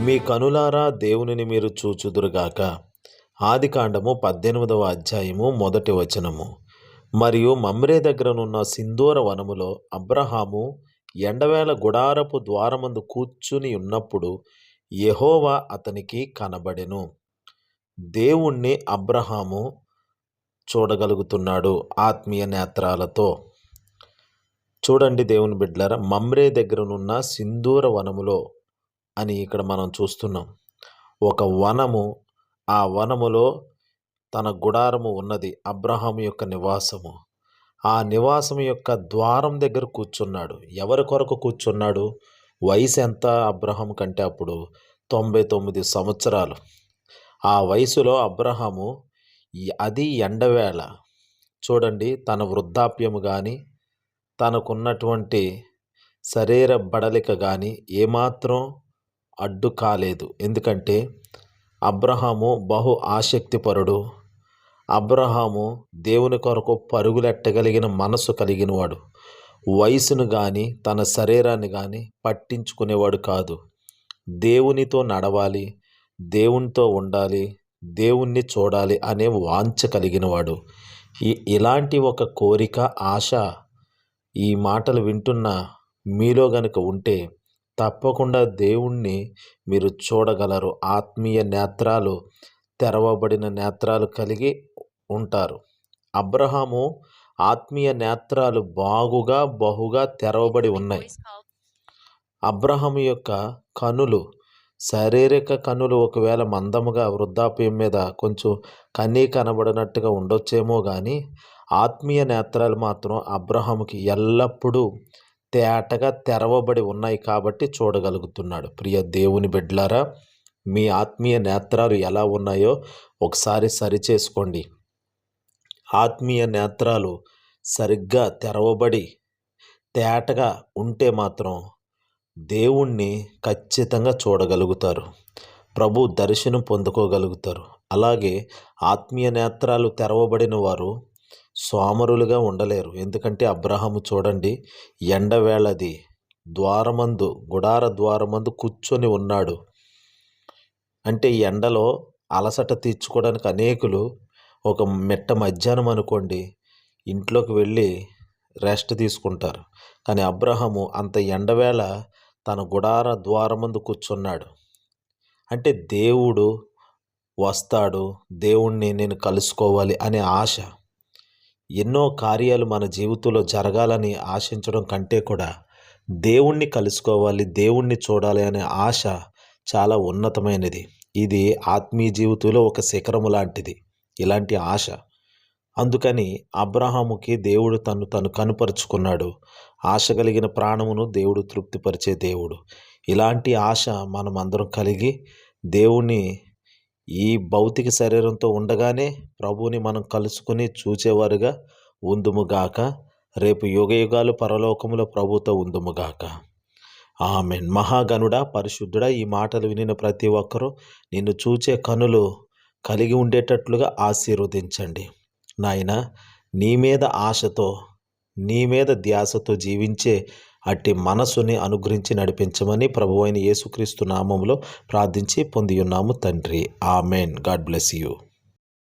మీ కనులారా దేవునిని మీరు చూచుదురుగాక. ఆది కాండము పద్దెనిమిదవ అధ్యాయము మొదటి వచనము. మరియు మమ్రే దగ్గరనున్న సింధూర వనములో అబ్రహాము ఎండవేళ గుడారపు ద్వారమందు కూర్చుని ఉన్నప్పుడు యహోవా అతనికి కనబడెను. దేవుణ్ణి అబ్రహాము చూడగలుగుతున్నాడు ఆత్మీయ నేత్రాలతో. చూడండి దేవుని బిడ్డలారా మమ్రే దగ్గరనున్న సింధూర వనములో అని ఇక్కడ మనం చూస్తున్నాం. ఒక వనము ఆ వనములో తన గుడారము ఉన్నది అబ్రహాం యొక్క నివాసము. ఆ నివాసం యొక్క ద్వారం దగ్గర కూర్చున్నాడు. ఎవరి కొరకు కూర్చున్నాడు? వయసు ఎంత అబ్రహాం కంటే అప్పుడు? తొంభై తొమ్మిది సంవత్సరాలు. ఆ వయసులో అబ్రహాము అది ఎండవేళ. చూడండి తన వృద్ధాప్యము కానీ తనకున్నటువంటి శరీర బడలిక కానీ ఏమాత్రం అడ్డు కాలేదు. ఎందుకంటే అబ్రహాము బహు ఆసక్తిపరుడు. అబ్రహాము దేవుని కొరకు పరుగులెట్టగలిగిన మనసు కలిగినవాడు. వయసును కానీ తన శరీరాన్ని కానీ పట్టించుకునేవాడు కాదు. దేవునితో నడవాలి దేవునితో ఉండాలి దేవుణ్ణి చూడాలి అనే వాంఛ కలిగినవాడు. ఈ ఇలాంటి ఒక కోరిక ఆశ ఈ మాటలు వింటున్న మీలో గనుక ఉంటే తప్పకుండా దేవుణ్ణి మీరు చూడగలరు. ఆత్మీయ నేత్రాలు తెరవబడిన నేత్రాలు కలిగి ఉంటారు. అబ్రహాము ఆత్మీయ నేత్రాలు బాగుగా బహుగా తెరవబడి ఉన్నాయి. అబ్రహం యొక్క కనులు శారీరక కనులు ఒకవేళ మందముగా వృద్ధాప్యం మీద కొంచెం కన్నీ కనబడినట్టుగా ఉండొచ్చేమో కానీ ఆత్మీయ నేత్రాలు మాత్రం అబ్రహాముకి ఎల్లప్పుడూ తేటగా తెరవబడి ఉన్నాయి కాబట్టి చూడగలుగుతున్నాడు. ప్రియ దేవుని బిడ్డలారా మీ ఆత్మీయ నేత్రాలు ఎలా ఉన్నాయో ఒకసారి సరిచేసుకోండి. ఆత్మీయ నేత్రాలు సరిగ్గా తెరవబడి తేటగా ఉంటే మాత్రం దేవుణ్ణి ఖచ్చితంగా చూడగలుగుతారు. ప్రభు దర్శనం పొందుకోగలుగుతారు. అలాగే ఆత్మీయ నేత్రాలు తెరవబడిన వారు సోమరులుగా ఉండలేరు. ఎందుకంటే అబ్రహాము చూడండి ఎండవేళది ద్వారమందు గుడార ద్వారమందు కూర్చొని ఉన్నాడు. అంటే ఎండలో అలసట తీర్చుకోవడానికి అనేకులు ఒక మెట్ట మధ్యాహ్నం అనుకోండి ఇంట్లోకి వెళ్ళి రెస్ట్ తీసుకుంటారు. కానీ అబ్రహము అంత ఎండవేళ తన గుడార ద్వారమందు కూర్చున్నాడు. అంటే దేవుడు వస్తాడు దేవుణ్ణి నేను కలుసుకోవాలి అనే ఆశ. ఎన్నో కార్యాలు మన జీవితంలో జరగాలని ఆశించడం కంటే కూడా దేవుణ్ణి కలుసుకోవాలి దేవుణ్ణి చూడాలి అనే ఆశ చాలా ఉన్నతమైనది. ఇది ఆత్మీయ జీవితంలో ఒక శిఖరము లాంటిది ఇలాంటి ఆశ. అందుకని అబ్రహాముకి దేవుడు తను తను కనుపరుచుకున్నాడు. ఆశ కలిగిన ప్రాణమును దేవుడు తృప్తిపరిచే దేవుడు. ఇలాంటి ఆశ మనమందరం కలిగి దేవుణ్ణి ఈ భౌతిక శరీరంతో ఉండగానే ప్రభువుని మనం కలుసుకుని చూచేవారుగా ఉందుముగాక రేపు యుగ యుగాలు పరలోకములో ప్రభుతో ఉందుముగాక ఆమెన్. మహాగనుడా పరిశుద్ధుడా ఈ మాటలు వినిన ప్రతి ఒక్కరూ నిన్ను చూచే కనులు కలిగి ఉండేటట్లుగా ఆశీర్వదించండి. నాయన నీ మీద ఆశతో నీ మీద ధ్యాసతో జీవించే అట్టి మనసుని అనుగ్రహించి నడిపించమని ప్రభు అయిన యేసుక్రీస్తు నామంలో ప్రార్థించి పొందియున్నాము తండ్రి. ఆమెన్. God bless you.